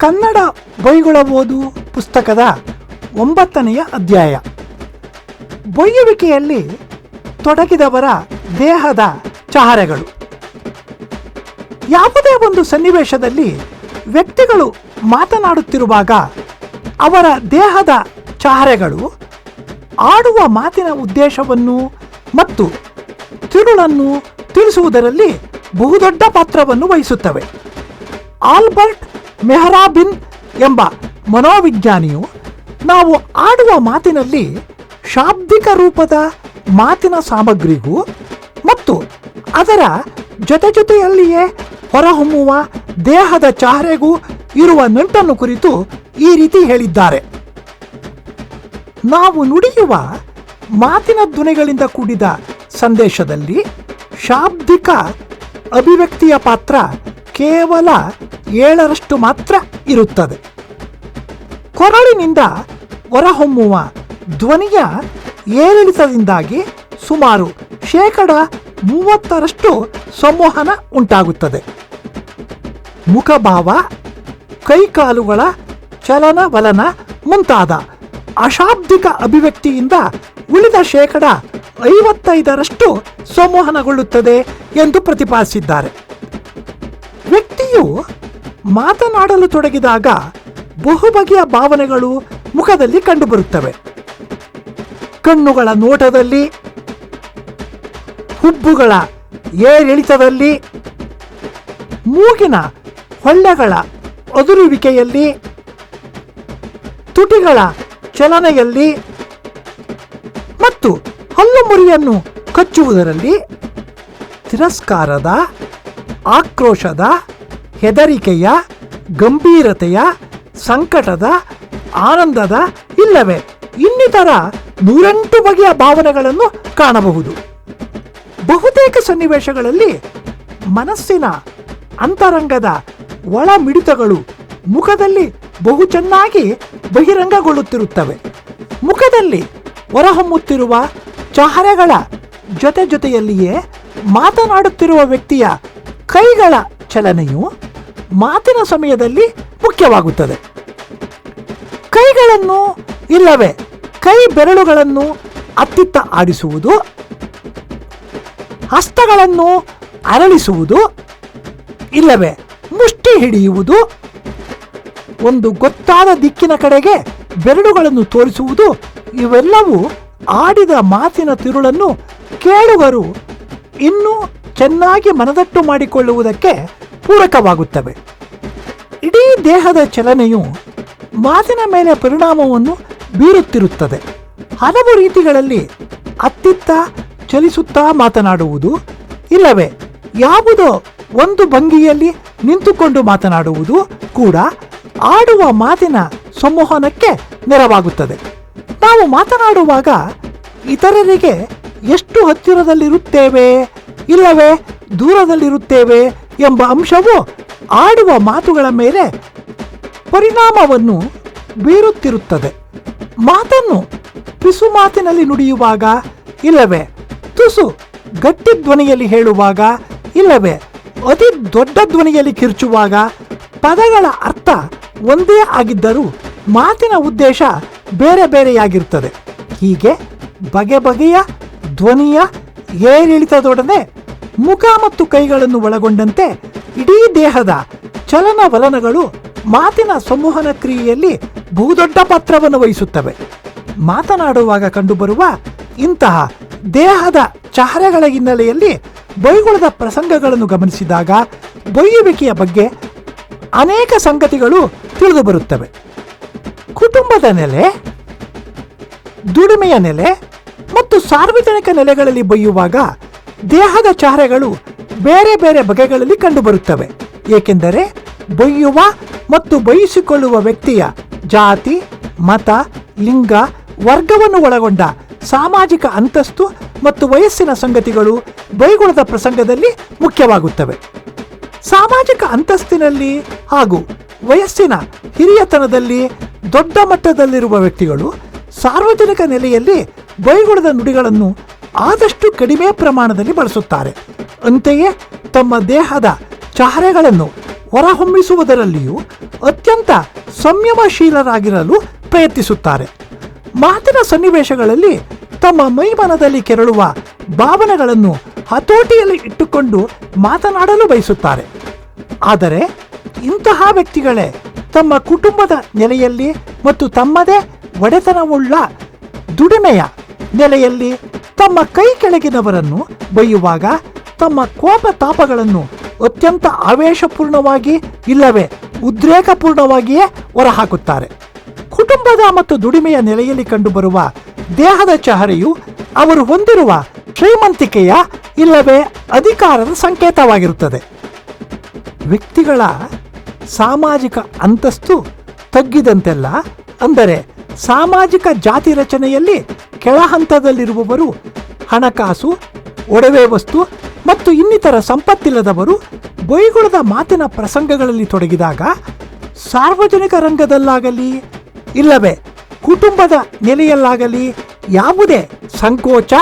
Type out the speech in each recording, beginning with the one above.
ಕನ್ನಡ ಬೈಗುಳ ಓದು ಪುಸ್ತಕದ ಒಂಬತ್ತನೆಯ ಅಧ್ಯಾಯ. ಬೊಯ್ಯುವಿಕೆಯಲ್ಲಿ ತೊಡಗಿದವರ ದೇಹದ ಚಹರೆಗಳು. ಯಾವುದೇ ಒಂದು ಸನ್ನಿವೇಶದಲ್ಲಿ ವ್ಯಕ್ತಿಗಳು ಮಾತನಾಡುತ್ತಿರುವಾಗ ಅವರ ದೇಹದ ಚಹರೆಗಳು ಆಡುವ ಮಾತಿನ ಉದ್ದೇಶವನ್ನು ಮತ್ತು ತಿರುಳನ್ನು ತಿಳಿಸುವುದರಲ್ಲಿ ಬಹುದೊಡ್ಡ ಪಾತ್ರವನ್ನು ವಹಿಸುತ್ತವೆ. ಆಲ್ಬರ್ಟ್ ಮೆಹರಾಬಿನ್ ಎಂಬ ಮನೋವಿಜ್ಞಾನಿಯು ನಾವು ಆಡುವ ಮಾತಿನಲ್ಲಿ ಶಾಬ್ದಿಕ ರೂಪದ ಮಾತಿನ ಸಾಮಗ್ರಿಗೂ ಮತ್ತು ಅದರ ಜೊತೆ ಜೊತೆಯಲ್ಲಿಯೇ ಹೊರಹೊಮ್ಮುವ ದೇಹದ ಚಹರೆಗೂ ಇರುವ ನಂಟನ್ನು ಕುರಿತು ಈ ರೀತಿ ಹೇಳಿದ್ದಾರೆ. ನಾವು ನುಡಿಯುವ ಮಾತಿನ ಧ್ವನಿಗಳಿಂದ ಕೂಡಿದ ಸಂದೇಶದಲ್ಲಿ ಶಾಬ್ದಿಕ ಅಭಿವ್ಯಕ್ತಿಯ ಪಾತ್ರ ಕೇವಲ ಏಳರಷ್ಟು ಮಾತ್ರ ಇರುತ್ತದೆ. ಕೊರಳಿನಿಂದ ಹೊರಹೊಮ್ಮುವ ಧ್ವನಿಯ ಏರಿಳಿತದಿಂದಾಗಿ ಸುಮಾರು ಶೇಕಡ ಮೂವತ್ತರಷ್ಟು ಸಂವಹನ ಉಂಟಾಗುತ್ತದೆ. ಮುಖಭಾವ, ಕೈಕಾಲುಗಳ ಚಲನವಲನ ಮುಂತಾದ ಅಶಾಬ್ದಿಕ ಅಭಿವ್ಯಕ್ತಿಯಿಂದ ಉಳಿದ ಶೇಕಡ ಐವತ್ತೈದರಷ್ಟು ಸಂವಹನಗೊಳ್ಳುತ್ತದೆ ಎಂದು ಪ್ರತಿಪಾದಿಸಿದ್ದಾರೆ. ವ್ಯಕ್ತಿಯು ಮಾತನಾಡಲು ತೊಡಗಿದಾಗ ಬಹುಬಗೆಯ ಭಾವನೆಗಳು ಮುಖದಲ್ಲಿ ಕಂಡುಬರುತ್ತವೆ. ಕಣ್ಣುಗಳ ನೋಟದಲ್ಲಿ, ಹುಬ್ಬುಗಳ ಏರಿಳಿತದಲ್ಲಿ, ಮೂಗಿನ ಹೊಳ್ಳೆಗಳ ಅದುರುವಿಕೆಯಲ್ಲಿ, ತುಟಿಗಳ ಚಲನೆಯಲ್ಲಿ ಮತ್ತು ಹಲ್ಲು ಮುರಿಯನ್ನು ಕಚ್ಚುವುದರಲ್ಲಿ ತಿರಸ್ಕಾರದ, ಆಕ್ರೋಶದ ಹೆದರಿಕೆಯ, ಗಂಭೀರತೆಯ, ಸಂಕಟದ, ಆನಂದದ ಇಲ್ಲವೇ? ಇನ್ನಿತರ ನೂರೆಂಟು ಬಗೆಯ ಭಾವನೆಗಳನ್ನು ಕಾಣಬಹುದು. ಬಹುತೇಕ ಸನ್ನಿವೇಶಗಳಲ್ಲಿ ಮನಸ್ಸಿನ ಅಂತರಂಗದ ಒಳ ಮಿಡಿತಗಳು ಮುಖದಲ್ಲಿ ಬಹು ಚೆನ್ನಾಗಿ ಬಹಿರಂಗಗೊಳ್ಳುತ್ತಿರುತ್ತವೆ. ಮುಖದಲ್ಲಿ ಹೊರಹೊಮ್ಮುತ್ತಿರುವ ಚಹರೆಗಳ ಜೊತೆ ಜೊತೆಯಲ್ಲಿಯೇ ಮಾತನಾಡುತ್ತಿರುವ ವ್ಯಕ್ತಿಯ ಕೈಗಳ ಚಲನೆಯು ಮಾತಿನ ಸಮಯದಲ್ಲಿ ಮುಖ್ಯವಾಗುತ್ತದೆ. ಕೈಗಳನ್ನು ಇಲ್ಲವೇ? ಕೈ ಬೆರಳುಗಳನ್ನು ಅತ್ತಿತ್ತ ಆಡಿಸುವುದು? ಹಸ್ತಗಳನ್ನು ಅರಳಿಸುವುದು? ಇಲ್ಲವೇ? ಮುಷ್ಟಿ ಹಿಡಿಯುವುದು? ಒಂದು ಗೊತ್ತಾದ ದಿಕ್ಕಿನ ಕಡೆಗೆ ಬೆರಳುಗಳನ್ನು ತೋರಿಸುವುದು? ಇವೆಲ್ಲವೂ ಆಡಿದ ಮಾತಿನ ತಿರುಳನ್ನು ಕೇಳುಗರು ಇನ್ನೂ ಚೆನ್ನಾಗಿ ಮನದಟ್ಟು ಮಾಡಿಕೊಳ್ಳುವುದಕ್ಕೆ ಪೂರಕವಾಗುತ್ತವೆ. ಇಡೀ ದೇಹದ ಚಲನೆಯು ಮಾತಿನ ಮೇಲೆ ಪರಿಣಾಮವನ್ನು ಬೀರುತ್ತಿರುತ್ತದೆ. ಹಲವು ರೀತಿಗಳಲ್ಲಿ ಅತ್ತಿತ್ತ ಚಲಿಸುತ್ತಾ ಮಾತನಾಡುವುದು ಇಲ್ಲವೇ? ಯಾವುದೋ ಒಂದು ಭಂಗಿಯಲ್ಲಿ ನಿಂತುಕೊಂಡು ಮಾತನಾಡುವುದು ಕೂಡ ಆಡುವ ಮಾತಿನ ಸಂವಹನಕ್ಕೆ ನೆರವಾಗುತ್ತದೆ. ನಾವು ಮಾತನಾಡುವಾಗ ಇತರರಿಗೆ ಎಷ್ಟು ಹತ್ತಿರದಲ್ಲಿರುತ್ತೇವೆ, ಇಲ್ಲವೇ ದೂರದಲ್ಲಿರುತ್ತೇವೆ ಎಂಬ ಅಂಶವು ಆಡುವ ಮಾತುಗಳ ಮೇಲೆ ಪರಿಣಾಮವನ್ನು ಬೀರುತ್ತಿರುತ್ತದೆ. ಮಾತನ್ನು ಪಿಸು ಮಾತಿನಲ್ಲಿ ನುಡಿಯುವಾಗ ಇಲ್ಲವೇ? ತುಸು ಗಟ್ಟಿ ಧ್ವನಿಯಲ್ಲಿ ಹೇಳುವಾಗ ಇಲ್ಲವೇ? ಅತಿ ದೊಡ್ಡ ಧ್ವನಿಯಲ್ಲಿ ಕಿರ್ಚುವಾಗ ಪದಗಳ ಅರ್ಥ ಒಂದೇ ಆಗಿದ್ದರೂ ಮಾತಿನ ಉದ್ದೇಶ ಬೇರೆ ಬೇರೆಯಾಗಿರುತ್ತದೆ. ಹೀಗೆ ಬಗೆ ಬಗೆಯ ಧ್ವನಿಯ ಏರಿಳಿತದೊಡನೆ ಮುಖ ಮತ್ತು ಕೈಗಳನ್ನು ಒಳಗೊಂಡಂತೆ ಇಡೀ ದೇಹದ ಚಲನವಲನಗಳು ಮಾತಿನ ಸಂವಹನ ಕ್ರಿಯೆಯಲ್ಲಿ ಬಹುದೊಡ್ಡ ಪಾತ್ರವನ್ನು ವಹಿಸುತ್ತವೆ. ಮಾತನಾಡುವಾಗ ಕಂಡುಬರುವ ಇಂತಹ ದೇಹದ ಚಹರೆಗಳ ಹಿನ್ನೆಲೆಯಲ್ಲಿ ಬೈಗುಳದ ಪ್ರಸಂಗಗಳನ್ನು ಗಮನಿಸಿದಾಗ ಬೊಯ್ಯುವಿಕೆಯ ಬಗ್ಗೆ ಅನೇಕ ಸಂಗತಿಗಳು ತಿಳಿದು ಬರುತ್ತವೆ ಕುಟುಂಬದ ನೆಲೆ, ದುಡಿಮೆಯ ನೆಲೆ ಮತ್ತು ಸಾರ್ವಜನಿಕ ನೆಲೆಗಳಲ್ಲಿ ಬೈಯುವಾಗ ದೇಹದ ಚಹರೆಗಳು ಬೇರೆ ಬೇರೆ ಬಗೆಗಳಲ್ಲಿ ಕಂಡುಬರುತ್ತವೆ. ಏಕೆಂದರೆ ಬೊಯ್ಯುವ ಮತ್ತು ಬಯಸಿಕೊಳ್ಳುವ ವ್ಯಕ್ತಿಯ ಜಾತಿ, ಮತ, ಲಿಂಗ, ವರ್ಗವನ್ನು ಒಳಗೊಂಡ ಸಾಮಾಜಿಕ ಅಂತಸ್ತು ಮತ್ತು ವಯಸ್ಸಿನ ಸಂಗತಿಗಳು ಬೈಗುಣದ ಪ್ರಸಂಗದಲ್ಲಿ ಮುಖ್ಯವಾಗುತ್ತವೆ. ಸಾಮಾಜಿಕ ಅಂತಸ್ತಿನಲ್ಲಿ ಹಾಗೂ ವಯಸ್ಸಿನ ಹಿರಿಯತನದಲ್ಲಿ ದೊಡ್ಡ ಮಟ್ಟದಲ್ಲಿರುವ ವ್ಯಕ್ತಿಗಳು ಸಾರ್ವಜನಿಕ ನೆಲೆಯಲ್ಲಿ ಬೈಗುಣದ ನುಡಿಗಳನ್ನು ಆದಷ್ಟು ಕಡಿಮೆ ಪ್ರಮಾಣದಲ್ಲಿ ಬಳಸುತ್ತಾರೆ. ಅಂತೆಯೇ ತಮ್ಮ ದೇಹದ ಚಹರೆಗಳನ್ನು ಹೊರಹೊಮ್ಮಿಸುವುದರಲ್ಲಿಯೂ ಅತ್ಯಂತ ಸಂಯಮಶೀಲರಾಗಿರಲು ಪ್ರಯತ್ನಿಸುತ್ತಾರೆ. ಮಾತಿನ ಸನ್ನಿವೇಶಗಳಲ್ಲಿ ತಮ್ಮ ಮೈಮನದಲ್ಲಿ ಕೆರಳುವ ಭಾವನೆಗಳನ್ನು ಹತೋಟಿಯಲ್ಲಿ ಇಟ್ಟುಕೊಂಡು ಮಾತನಾಡಲು ಬಯಸುತ್ತಾರೆ. ಆದರೆ ಇಂತಹ ವ್ಯಕ್ತಿಗಳೇ ತಮ್ಮ ಕುಟುಂಬದ ನೆಲೆಯಲ್ಲಿ ಮತ್ತು ತಮ್ಮದೇ ಒಡೆತನವುಳ್ಳ ದುಡಿಮೆಯ ನೆಲೆಯಲ್ಲಿ ತಮ್ಮ ಕೈ ಕೆಳಗಿನವರನ್ನು ಬೈಯುವಾಗ ತಮ್ಮ ಕೋಪ ತಾಪಗಳನ್ನು ಅತ್ಯಂತ ಆವೇಶಪೂರ್ಣವಾಗಿ ಇಲ್ಲವೇ ಉದ್ರೇಕಪೂರ್ಣವಾಗಿಯೇ ಹೊರಹಾಕುತ್ತಾರೆ. ಕುಟುಂಬದ ಮತ್ತು ದುಡಿಮೆಯ ನೆಲೆಯಲ್ಲಿ ಕಂಡುಬರುವ ದೇಹದ ಚಹರೆಯು ಅವರು ಹೊಂದಿರುವ ಶ್ರೀಮಂತಿಕೆಯ ಇಲ್ಲವೇ ಅಧಿಕಾರದ ಸಂಕೇತವಾಗಿರುತ್ತದೆ. ವ್ಯಕ್ತಿಗಳ ಸಾಮಾಜಿಕ ಅಂತಸ್ತು ತಗ್ಗಿದಂತೆಲ್ಲ ಅಂದರೆ ಸಾಮಾಜಿಕ ಜಾತಿ ರಚನೆಯಲ್ಲಿ ಕೆಳಹಂತದಲ್ಲಿರುವವರು ಹಣಕಾಸು, ಒಡವೆ ವಸ್ತು ಮತ್ತು ಇನ್ನಿತರ ಸಂಪತ್ತಿಲ್ಲದವರು ಬೈಗುಳದ ಮಾತಿನ ಪ್ರಸಂಗಗಳಲ್ಲಿ ತೊಡಗಿದಾಗ ಸಾರ್ವಜನಿಕ ರಂಗದಲ್ಲಾಗಲಿ ಇಲ್ಲವೇ ಕುಟುಂಬದ ನೆಲೆಯಲ್ಲಾಗಲಿ ಯಾವುದೇ ಸಂಕೋಚ,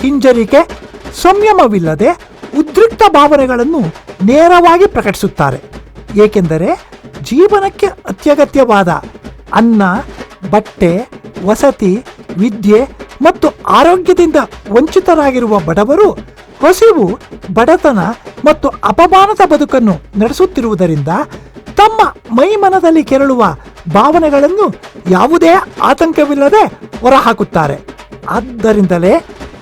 ಹಿಂಜರಿಕೆ, ಸಂಯಮವಿಲ್ಲದೆ ಉದ್ರಿಕ್ತ ಭಾವನೆಗಳನ್ನು ನೇರವಾಗಿ ಪ್ರಕಟಿಸುತ್ತಾರೆ. ಏಕೆಂದರೆ ಜೀವನಕ್ಕೆ ಅತ್ಯಗತ್ಯವಾದ ಅನ್ನ, ಬಟ್ಟೆ, ವಸತಿ ವಿದ್ಯೆ ಮತ್ತು ಆರೋಗ್ಯದಿಂದ ವಂಚಿತರಾಗಿರುವ ಬಡವರು, ಹಸಿವು, ಬಡತನ ಮತ್ತು ಅಪಮಾನದ ಬದುಕನ್ನು ನಡೆಸುತ್ತಿರುವುದರಿಂದ ತಮ್ಮ ಮೈಮನದಲ್ಲಿ ಕೆರಳುವ ಭಾವನೆಗಳನ್ನು ಯಾವುದೇ ಆತಂಕವಿಲ್ಲದೆ ಹೊರಹಾಕುತ್ತಾರೆ. ಆದ್ದರಿಂದಲೇ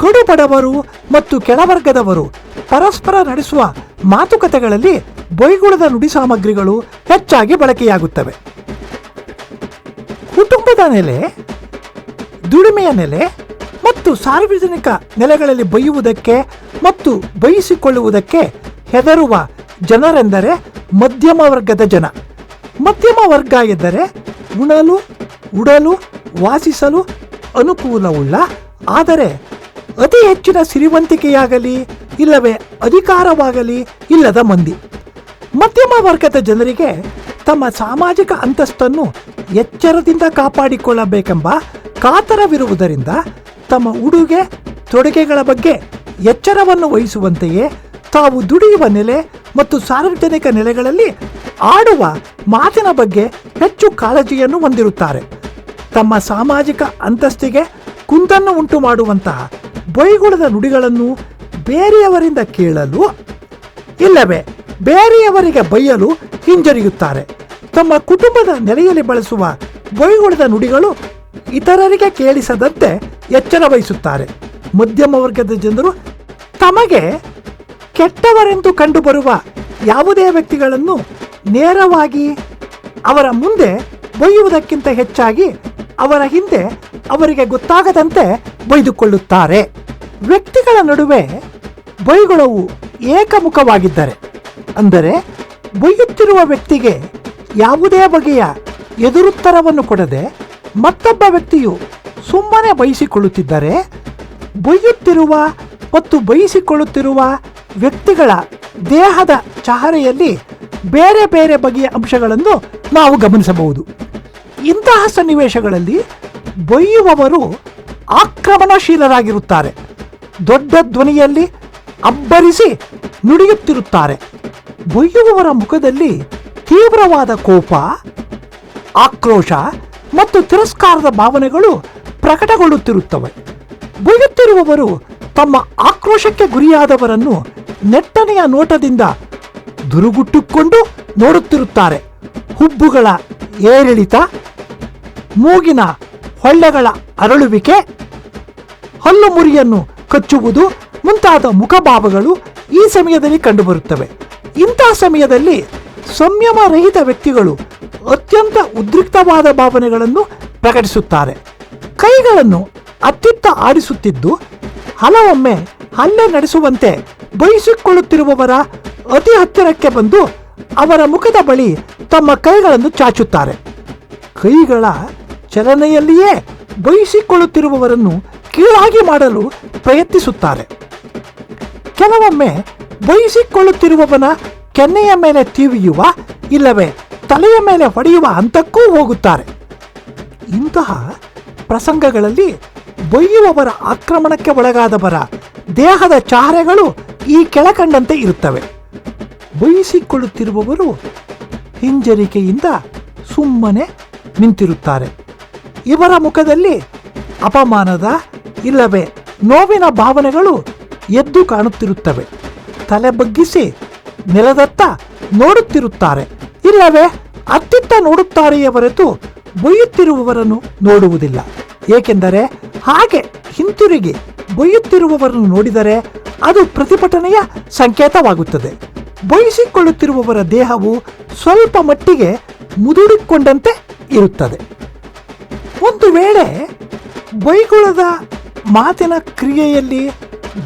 ಕಡು ಬಡವರು ಮತ್ತು ಕೆಳವರ್ಗದವರು ಪರಸ್ಪರ ನಡೆಸುವ ಮಾತುಕತೆಗಳಲ್ಲಿ ಬೈಗುಳದ ನುಡಿ ಸಾಮಗ್ರಿಗಳು ಹೆಚ್ಚಾಗಿ ಬಳಕೆಯಾಗುತ್ತವೆ. ಕುಟುಂಬದ ನೆಲೆ ದುಡಿಮೆಯ ನೆಲೆ ಮತ್ತು ಸಾರ್ವಜನಿಕ ನೆಲೆಗಳಲ್ಲಿ ಬೈಯುವುದಕ್ಕೆ ಮತ್ತು ಬಯಸಿಕೊಳ್ಳುವುದಕ್ಕೆ ಹೆದರುವ ಜನರೆಂದರೆ ಮಧ್ಯಮ ವರ್ಗದ ಜನ. ಮಧ್ಯಮ ವರ್ಗ ಎಂದರೆ ಉಣಲು, ಉಡಲು, ವಾಸಿಸಲು ಅನುಕೂಲವುಳ್ಳ, ಆದರೆ ಅತಿ ಹೆಚ್ಚಿನ ಸಿರಿವಂತಿಕೆಯಾಗಲಿ ಇಲ್ಲವೇ ಅಧಿಕಾರವಾಗಲಿ ಇಲ್ಲದ ಮಂದಿ. ಮಧ್ಯಮ ವರ್ಗದ ಜನರಿಗೆ ತಮ್ಮ ಸಾಮಾಜಿಕ ಅಂತಸ್ತನ್ನು ಎಚ್ಚರದಿಂದ ಕಾಪಾಡಿಕೊಳ್ಳಬೇಕೆಂಬ ಕಾತರವಿರುವುದರಿಂದ ತಮ್ಮ ಉಡುಗೆ, ತೊಡುಗೆಗಳ ಬಗ್ಗೆ ಎಚ್ಚರವನ್ನು ವಹಿಸುವಂತೆಯೇ ತಾವು ದುಡಿಯುವ ನೆಲೆ ಮತ್ತು ಸಾರ್ವಜನಿಕ ನೆಲೆಗಳಲ್ಲಿ ಆಡುವ ಮಾತಿನ ಬಗ್ಗೆ ಹೆಚ್ಚು ಕಾಳಜಿಯನ್ನು ಹೊಂದಿರುತ್ತಾರೆ. ತಮ್ಮ ಸಾಮಾಜಿಕ ಅಂತಸ್ತಿಗೆ ಕುಂದನ್ನು ಉಂಟು ಮಾಡುವಂತಹ ಬೈಗುಳದ ನುಡಿಗಳನ್ನು ಬೇರೆಯವರಿಂದ ಕೇಳಲು ಇಲ್ಲವೇ? ಬೇರೆಯವರಿಗೆ ಬೈಯಲು ಹಿಂಜರಿಯುತ್ತಾರೆ. ತಮ್ಮ ಕುಟುಂಬದ ನೆಲೆಯಲ್ಲಿ ಬಳಸುವ ಬೈಗುಳದ ನುಡಿಗಳು ಇತರರಿಗೆ ಕೇಳಿಸದಂತೆ ಎಚ್ಚರ ವಹಿಸುತ್ತಾರೆ. ಮಧ್ಯಮ ವರ್ಗದ ಜನರು ತಮಗೆ ಕೆಟ್ಟವರೆಂದು ಕಂಡುಬರುವ ಯಾವುದೇ ವ್ಯಕ್ತಿಗಳನ್ನು ನೇರವಾಗಿ ಅವರ ಮುಂದೆ ಬೊಯ್ಯುವುದಕ್ಕಿಂತ ಹೆಚ್ಚಾಗಿ ಅವರ ಹಿಂದೆ ಅವರಿಗೆ ಗೊತ್ತಾಗದಂತೆ ಬೈದುಕೊಳ್ಳುತ್ತಾರೆ ವ್ಯಕ್ತಿಗಳ ನಡುವೆ ಬೈಗುಳವು ಏಕಮುಖವಾಗಿದ್ದರೆ, ಅಂದರೆ ಬೊಯ್ಯುತ್ತಿರುವ ವ್ಯಕ್ತಿಗೆ ಯಾವುದೇ ಬಗೆಯ ಎದುರುತ್ತರವನ್ನು ಕೊಡದೆ ಮತ್ತೊಬ್ಬ ವ್ಯಕ್ತಿಯು ಸುಮ್ಮನೆ ಬಯಸಿಕೊಳ್ಳುತ್ತಿದ್ದರೆ ಬೊಯ್ಯುತ್ತಿರುವ ಮತ್ತು ಬಯಸಿಕೊಳ್ಳುತ್ತಿರುವ ವ್ಯಕ್ತಿಗಳ ದೇಹದ ಚಹರೆಯಲ್ಲಿ ಬೇರೆ ಬೇರೆ ಬಗೆಯ ಅಂಶಗಳನ್ನು ನಾವು ಗಮನಿಸಬಹುದು. ಇಂತಹ ಸನ್ನಿವೇಶಗಳಲ್ಲಿ ಬೊಯ್ಯುವವರು ಆಕ್ರಮಣಶೀಲರಾಗಿರುತ್ತಾರೆ. ದೊಡ್ಡ ಧ್ವನಿಯಲ್ಲಿ ಅಬ್ಬರಿಸಿ ನುಡಿಯುತ್ತಿರುತ್ತಾರೆ. ಬೊಯ್ಯುವವರ ಮುಖದಲ್ಲಿ ತೀವ್ರವಾದ ಕೋಪ, ಆಕ್ರೋಶ ಮತ್ತು ತಿರಸ್ಕಾರದ ಭಾವನೆಗಳು ಪ್ರಕಟಗೊಳ್ಳುತ್ತಿರುತ್ತವೆ. ಬೈಯುತ್ತಿರುವವರು ತಮ್ಮ ಆಕ್ರೋಶಕ್ಕೆ ಗುರಿಯಾದವರನ್ನು ನೆಟ್ಟನೆಯ ನೋಟದಿಂದ ದುರುಗುಟ್ಟುಕೊಂಡು ನೋಡುತ್ತಿರುತ್ತಾರೆ. ಹುಬ್ಬುಗಳ ಏರಿಳಿತ, ಮೂಗಿನ ಹೊಳ್ಳೆಗಳ ಅರಳುವಿಕೆ, ಹಲ್ಲು ಮುರಿಯನ್ನು ಕಚ್ಚುವುದು ಮುಂತಾದ ಮುಖಭಾವಗಳು ಈ ಸಮಯದಲ್ಲಿ ಕಂಡುಬರುತ್ತವೆ. ಇಂಥ ಸಮಯದಲ್ಲಿ ಸಂಯಮ ರಹಿತ ವ್ಯಕ್ತಿಗಳು ಅತ್ಯಂತ ಉದ್ರಿಕ್ತವಾದ ಭಾವನೆಗಳನ್ನು ಪ್ರಕಟಿಸುತ್ತಾರೆ. ಕೈಗಳನ್ನು ಅತ್ಯುತ್ತ ಆಡಿಸುತ್ತಿದ್ದು, ಹಲವೊಮ್ಮೆ ಹಲ್ಲೆ ನಡೆಸುವಂತೆ ಬಯಸಿಕೊಳ್ಳುತ್ತಿರುವವರ ಅತಿ ಹತ್ತಿರಕ್ಕೆ ಬಂದು ಅವರ ಮುಖದ ಬಳಿ ತಮ್ಮ ಕೈಗಳನ್ನು ಚಾಚುತ್ತಾರೆ. ಕೈಗಳ ಚಲನೆಯಲ್ಲಿಯೇ ಬಯಸಿಕೊಳ್ಳುತ್ತಿರುವವರನ್ನು ಕೀಳಾಗಿ ಮಾಡಲು ಪ್ರಯತ್ನಿಸುತ್ತಾರೆ. ಕೆಲವೊಮ್ಮೆ ಬಯಸಿಕೊಳ್ಳುತ್ತಿರುವವನ ಕೆನ್ನೆಯ ಮೇಲೆ ತೀವಿಯುವ ಇಲ್ಲವೇ ತಲೆಯ ಮೇಲೆ ಹೊಡೆಯುವ ಹಂತಕ್ಕೂ ಹೋಗುತ್ತಾರೆ. ಇಂತಹ ಪ್ರಸಂಗಗಳಲ್ಲಿ ಬೊಯ್ಯುವವರ ಆಕ್ರಮಣಕ್ಕೆ ಒಳಗಾದವರ ದೇಹದ ಚಾರೆಗಳು ಈ ಕೆಳಕಂಡಂತೆ ಇರುತ್ತವೆ. ಬೊಯ್ಯಿಸಿಕೊಳ್ಳುತ್ತಿರುವವರು ಹಿಂಜರಿಕೆಯಿಂದ ಸುಮ್ಮನೆ ನಿಂತಿರುತ್ತಾರೆ. ಇವರ ಮುಖದಲ್ಲಿ ಅಪಮಾನದ ಇಲ್ಲವೇ ನೋವಿನ ಭಾವನೆಗಳು ಎದ್ದು ಕಾಣುತ್ತಿರುತ್ತವೆ. ತಲೆ ಬಗ್ಗಿಸಿ ನೆಲದತ್ತ ನೋಡುತ್ತಿರುತ್ತಾರೆ. ಇಲ್ಲವೇ, ಅತ್ತಿತ್ತ ನೋಡುತ್ತಾರೆಯೇ ಹೊರತು ಬೊಯ್ಯುತ್ತಿರುವವರನ್ನು ನೋಡುವುದಿಲ್ಲ. ಏಕೆಂದರೆ, ಹಾಗೆ ಹಿಂತಿರುಗಿ ಬೊಯ್ಯುತ್ತಿರುವವರನ್ನು ನೋಡಿದರೆ ಅದು ಪ್ರತಿಭಟನೆಯ ಸಂಕೇತವಾಗುತ್ತದೆ. ಬಯಸಿಕೊಳ್ಳುತ್ತಿರುವವರ ದೇಹವು ಸ್ವಲ್ಪ ಮಟ್ಟಿಗೆ ಮುದುಡಿಕೊಂಡಂತೆ ಇರುತ್ತದೆ. ಒಂದು ವೇಳೆ ಬೈಗುಳದ ಮಾತಿನ ಕ್ರಿಯೆಯಲ್ಲಿ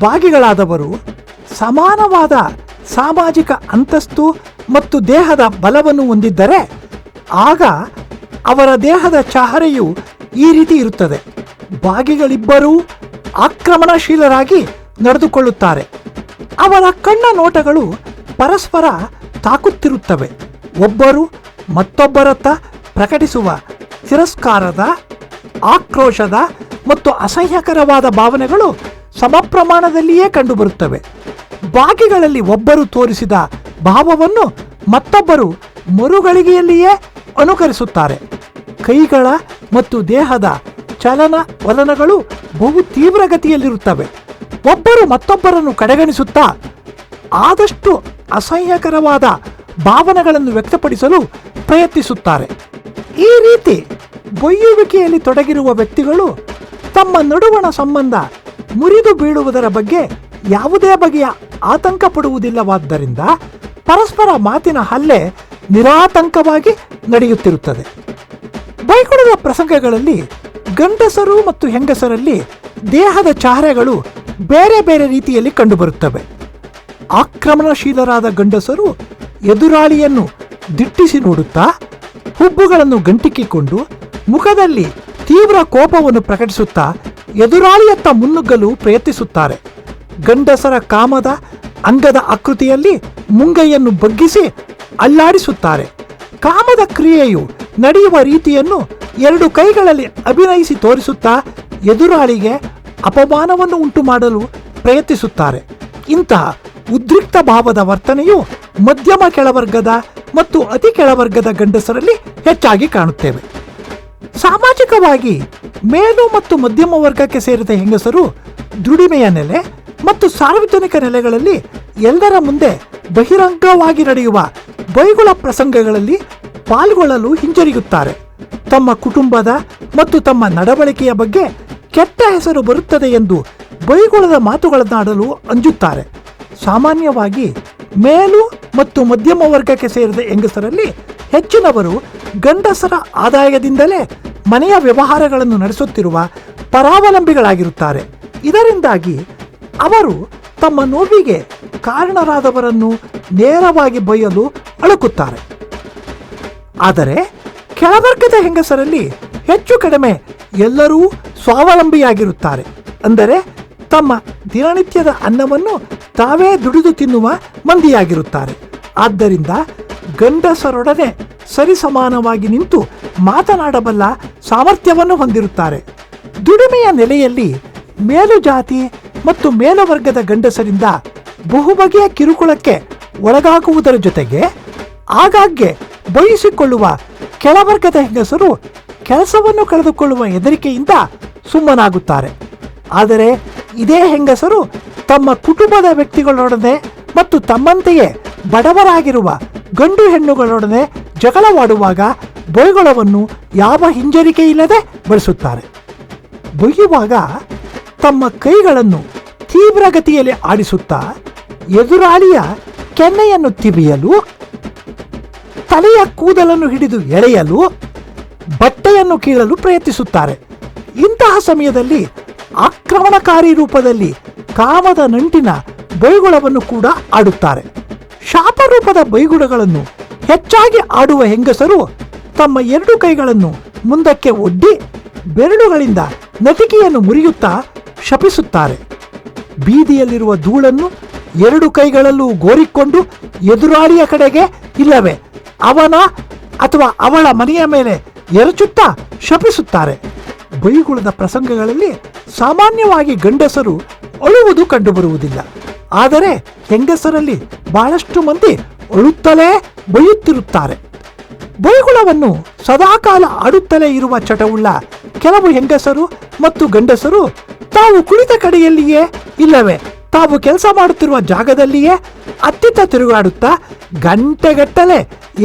ಭಾಗಿಗಳಾದವರು ಸಮಾನವಾದ ಸಾಮಾಜಿಕ ಅಂತಸ್ತು ಮತ್ತು ದೇಹದ ಬಲವನ್ನು ಹೊಂದಿದ್ದರೆ ಆಗ ಅವರ ದೇಹದ ಚಹರೆಯು ಈ ರೀತಿ ಇರುತ್ತದೆ. ಬಾಗಿಗಳಿಬ್ಬರೂ ಆಕ್ರಮಣಶೀಲರಾಗಿ ನಡೆದುಕೊಳ್ಳುತ್ತಾರೆ. ಅವರ ಕಣ್ಣ ನೋಟಗಳು ಪರಸ್ಪರ ತಾಕುತ್ತಿರುತ್ತವೆ. ಒಬ್ಬರು ಮತ್ತೊಬ್ಬರತ್ತ ಪ್ರಕಟಿಸುವ ತಿರಸ್ಕಾರದ, ಆಕ್ರೋಶದ ಮತ್ತು ಅಸಹ್ಯಕರವಾದ ಭಾವನೆಗಳು ಸಮಪ್ರಮಾಣದಲ್ಲಿಯೇ ಕಂಡುಬರುತ್ತವೆ. ಭಾಗಿಗಳಲ್ಲಿ ಒಬ್ಬರು ತೋರಿಸಿದ ಭಾವವನ್ನು ಮತ್ತೊಬ್ಬರು ಮರುಗಳಿಗೆಯಲ್ಲಿಯೇ ಅನುಕರಿಸುತ್ತಾರೆ. ಕೈಗಳ ಮತ್ತು ದೇಹದ ಚಲನ ವಲನಗಳು ಬಹು ತೀವ್ರಗತಿಯಲ್ಲಿರುತ್ತವೆ. ಒಬ್ಬರು ಮತ್ತೊಬ್ಬರನ್ನು ಕಡೆಗಣಿಸುತ್ತಾ ಆದಷ್ಟು ಅಸಹ್ಯಕರವಾದ ಭಾವನೆಗಳನ್ನು ವ್ಯಕ್ತಪಡಿಸಲು ಪ್ರಯತ್ನಿಸುತ್ತಾರೆ. ಈ ರೀತಿ ಬೊಯ್ಯುವಿಕೆಯಲ್ಲಿ ತೊಡಗಿರುವ ವ್ಯಕ್ತಿಗಳು ತಮ್ಮ ನಡುವಣ ಸಂಬಂಧ ಮುರಿದು ಬೀಳುವುದರ ಬಗ್ಗೆ ಯಾವುದೇ ಬಗೆಯ ಆತಂಕ ಪಡುವುದಿಲ್ಲವಾದ್ದರಿಂದ ಪರಸ್ಪರ ಮಾತಿನ ಹಲ್ಲೆ ನಿರಾತಂಕವಾಗಿ ನಡೆಯುತ್ತಿರುತ್ತದೆ. ಬೈಗುಳದ ಪ್ರಸಂಗಗಳಲ್ಲಿ ಗಂಡಸರು ಮತ್ತು ಹೆಂಗಸರಲ್ಲಿ ದೇಹದ ಚಹರೆಗಳು ಬೇರೆ ಬೇರೆ ರೀತಿಯಲ್ಲಿ ಕಂಡುಬರುತ್ತವೆ. ಆಕ್ರಮಣಶೀಲರಾದ ಗಂಡಸರು ಎದುರಾಳಿಯನ್ನು ದಿಟ್ಟಿಸಿ ನೋಡುತ್ತಾ ಹುಬ್ಬುಗಳನ್ನು ಗಂಟಿಕ್ಕಿಕೊಂಡು ಮುಖದಲ್ಲಿ ತೀವ್ರ ಕೋಪವನ್ನು ಪ್ರಕಟಿಸುತ್ತಾ ಎದುರಾಳಿಯತ್ತ ಮುನ್ನುಗ್ಗಲು ಪ್ರಯತ್ನಿಸುತ್ತಾರೆ. ಗಂಡಸರ ಕಾಮದ ಅಂಗದ ಆಕೃತಿಯಲ್ಲಿ ಮುಂಗೈಯನ್ನು ಬಗ್ಗಿಸಿ ಅಲ್ಲಾಡಿಸುತ್ತಾರೆ. ಕಾಮದ ಕ್ರಿಯೆಯು ನಡೆಯುವ ರೀತಿಯನ್ನು ಎರಡು ಕೈಗಳಲ್ಲಿ ಅಭಿನಯಿಸಿ ತೋರಿಸುತ್ತಾ ಎದುರಾಳಿಗೆ ಅಪಮಾನವನ್ನು ಉಂಟು ಮಾಡಲು ಪ್ರಯತ್ನಿಸುತ್ತಾರೆ. ಇಂತಹ ಉದ್ರಿಕ್ತ ಭಾವದ ವರ್ತನೆಯು ಮಧ್ಯಮ ಕೆಳವರ್ಗದ ಮತ್ತು ಅತಿ ಕೆಳವರ್ಗದ ಗಂಡಸರಲ್ಲಿ ಹೆಚ್ಚಾಗಿ ಕಾಣುತ್ತೇವೆ. ಸಾಮಾಜಿಕವಾಗಿ ಮೇಲು ಮತ್ತು ಮಧ್ಯಮ ವರ್ಗಕ್ಕೆ ಸೇರಿದ ಹೆಂಗಸರು ದುಡಿಮೆಯ ನೆಲೆ ಮತ್ತು ಸಾರ್ವಜನಿಕ ನೆಲೆಗಳಲ್ಲಿ ಎಲ್ಲರ ಮುಂದೆ ಬಹಿರಂಗವಾಗಿ ನಡೆಯುವ ಬೈಗುಳ ಪ್ರಸಂಗಗಳಲ್ಲಿ ಪಾಲ್ಗೊಳ್ಳಲು ಹಿಂಜರಿಯುತ್ತಾರೆ. ತಮ್ಮ ಕುಟುಂಬದ ಮತ್ತು ತಮ್ಮ ನಡವಳಿಕೆಯ ಬಗ್ಗೆ ಕೆಟ್ಟ ಹೆಸರು ಬರುತ್ತದೆ ಎಂದು ಬೈಗುಳದ ಮಾತುಗಳನ್ನಾಡಲು ಅಂಜುತ್ತಾರೆ. ಸಾಮಾನ್ಯವಾಗಿ ಮೇಲು ಮತ್ತು ಮಧ್ಯಮ ವರ್ಗಕ್ಕೆ ಸೇರಿದ ಹೆಂಗಸರಲ್ಲಿ ಹೆಚ್ಚಿನವರು ಗಂಡಸರ ಆದಾಯದಿಂದಲೇ ಮನೆಯ ವ್ಯವಹಾರಗಳನ್ನು ನಡೆಸುತ್ತಿರುವ ಪರಾವಲಂಬಿಗಳಾಗಿರುತ್ತಾರೆ. ಇದರಿಂದಾಗಿ ಅವರು ತಮ್ಮ ನೋವಿಗೆ ಕಾರಣರಾದವರನ್ನು ನೇರವಾಗಿ ಬೈಯಲು ಅಳುಕುತ್ತಾರೆ. ಆದರೆ ಕೆಳವರ್ಗದ ಹೆಂಗಸರಲ್ಲಿ ಹೆಚ್ಚು ಕಡಿಮೆ ಎಲ್ಲರೂ ಸ್ವಾವಲಂಬಿಯಾಗಿರುತ್ತಾರೆ. ಅಂದರೆ ತಮ್ಮ ದಿನನಿತ್ಯದ ಅನ್ನವನ್ನು ತಾವೇ ದುಡಿದು ತಿನ್ನುವ ಮಂದಿಯಾಗಿರುತ್ತಾರೆ. ಆದ್ದರಿಂದ ಗಂಡಸರೊಡನೆ ಸರಿಸಮಾನವಾಗಿ ನಿಂತು ಮಾತನಾಡಬಲ್ಲ ಸಾಮರ್ಥ್ಯವನ್ನು ಹೊಂದಿರುತ್ತಾರೆ. ದುಡಿಮೆಯ ನೆಲೆಯಲ್ಲಿ ಮೇಲುಜಾತಿ ಮತ್ತು ಮೇಲವರ್ಗದ ಗಂಡಸರಿಂದ ಬಹುಬಗೆಯ ಕಿರುಕುಳಕ್ಕೆ ಒಳಗಾಗುವುದರ ಜೊತೆಗೆ ಆಗಾಗ್ಗೆ ಬಯಸಿಕೊಳ್ಳುವ ಕೆಳವರ್ಗದ ಹೆಂಗಸರು ಕೆಲಸವನ್ನು ಕಳೆದುಕೊಳ್ಳುವ ಹೆದರಿಕೆಯಿಂದ ಸುಮ್ಮನಾಗುತ್ತಾರೆ. ಆದರೆ ಇದೇ ಹೆಂಗಸರು ತಮ್ಮ ಕುಟುಂಬದ ವ್ಯಕ್ತಿಗಳೊಡನೆ ಮತ್ತು ತಮ್ಮಂತೆಯೇ ಬಡವರಾಗಿರುವ ಗಂಡು ಹೆಣ್ಣುಗಳೊಡನೆ ಜಗಳವಾಡುವಾಗ ಬೊಯ್ಗೊಳವನ್ನು ಯಾವ ಹಿಂಜರಿಕೆ ಇಲ್ಲದೆ ಬಳಸುತ್ತಾರೆ. ಬೊಯ್ಯುವಾಗ ತಮ್ಮ ಕೈಗಳನ್ನು ತೀವ್ರಗತಿಯಲ್ಲಿ ಆಡಿಸುತ್ತಾ ಎದುರಾಳಿಯ ಕೆನ್ನೆಯನ್ನು ತಿಬಿಯಲು ತಲೆಯ ಕೂದಲನ್ನು ಹಿಡಿದು ಎಳೆಯಲು, ಬಟ್ಟೆಯನ್ನು ಕೀಳಲು ಪ್ರಯತ್ನಿಸುತ್ತಾರೆ. ಇಂತಹ ಸಮಯದಲ್ಲಿ ಆಕ್ರಮಣಕಾರಿ ರೂಪದಲ್ಲಿ ಕಾಮದ ನಂಟಿನ ಬೈಗುಳವನ್ನು ಕೂಡ ಆಡುತ್ತಾರೆ. ಶಾಪರೂಪದ ಬೈಗುಳಗಳನ್ನು ಹೆಚ್ಚಾಗಿ ಆಡುವ ಹೆಂಗಸರು ತಮ್ಮ ಎರಡು ಕೈಗಳನ್ನು ಮುಂದಕ್ಕೆ ಒಡ್ಡಿ ಬೆರಳುಗಳಿಂದ ನಟಿಕೆಯನ್ನು ಮುರಿಯುತ್ತಾ ಶಪಿಸುತ್ತಾರೆ. ಬೀದಿಯಲ್ಲಿರುವ ಧೂಳನ್ನು ಎರಡು ಕೈಗಳಲ್ಲೂ ಗೋರಿಕೊಂಡು ಎದುರಾಳಿಯ ಕಡೆಗೆ ಇಲ್ಲವೇ? ಅವನ ಅಥವಾ ಅವಳ ಮನೆಯ ಮೇಲೆ ಎರಚುತ್ತಾ ಶಪಿಸುತ್ತಾರೆ. ಬೈಗುಳದ ಪ್ರಸಂಗಗಳಲ್ಲಿ ಸಾಮಾನ್ಯವಾಗಿ ಗಂಡಸರು ಅಳುವುದು ಕಂಡುಬರುವುದಿಲ್ಲ. ಆದರೆ ಹೆಂಗಸರಲ್ಲಿ ಬಹಳಷ್ಟು ಮಂದಿ ಅಳುತ್ತಲೇ ಬೈಯುತ್ತಿರುತ್ತಾರೆ. ಬೈಗುಳವನ್ನು ಸದಾಕಾಲ ಆಡುತ್ತಲೇ ಇರುವ ಚಟವುಳ್ಳ ಕೆಲವು ಹೆಂಗಸರು ಮತ್ತು ಗಂಡಸರು ತಾವು ಕುಳಿತ ಕಡೆಯಲ್ಲಿಯೇ ಇಲ್ಲವೇ? ತಾವು ಕೆಲಸ ಮಾಡುತ್ತಿರುವ ಜಾಗದಲ್ಲಿಯೇ ಅತ್ತಿತ್ತ ತಿರುಗಾಡುತ್ತಾ ಗಂಟೆಗಟ್ಟಲೆ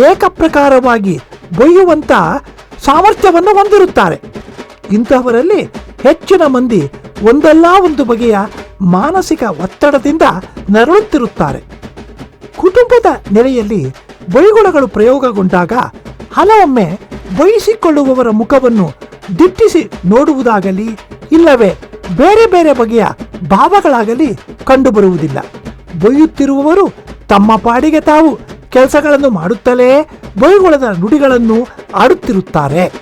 ಏಕಪ್ರಕಾರವಾಗಿ ಬೊಯ್ಯುವಂಥ ಸಾಮರ್ಥ್ಯವನ್ನು ಹೊಂದಿರುತ್ತಾರೆ. ಇಂತಹವರಲ್ಲಿ ಹೆಚ್ಚಿನ ಮಂದಿ ಒಂದಲ್ಲ ಒಂದು ಬಗೆಯ ಮಾನಸಿಕ ಒತ್ತಡದಿಂದ ನರಳುತ್ತಿರುತ್ತಾರೆ. ಕುಟುಂಬದ ನೆಲೆಯಲ್ಲಿ ಬೈಗುಳಗಳು ಪ್ರಯೋಗಗೊಂಡಾಗ ಹಲವೊಮ್ಮೆ ಬಯಸಿಕೊಳ್ಳುವವರ ಮುಖವನ್ನು ದಿಟ್ಟಿಸಿ ನೋಡುವುದಾಗಲಿ ಇಲ್ಲವೇ? ಬೇರೆ ಬೇರೆ ಬಗೆಯ ಭಾವಗಳಾಗಲಿ ಕಂಡುಬರುವುದಿಲ್ಲ. ಬೊಯ್ಯುತ್ತಿರುವವರು ತಮ್ಮ ಪಾಡಿಗೆ ತಾವು ಕೆಲಸಗಳನ್ನು ಮಾಡುತ್ತಲೇ ಬೈಗುಳದ ನುಡಿಗಳನ್ನು ಆಡುತ್ತಿರುತ್ತಾರೆ.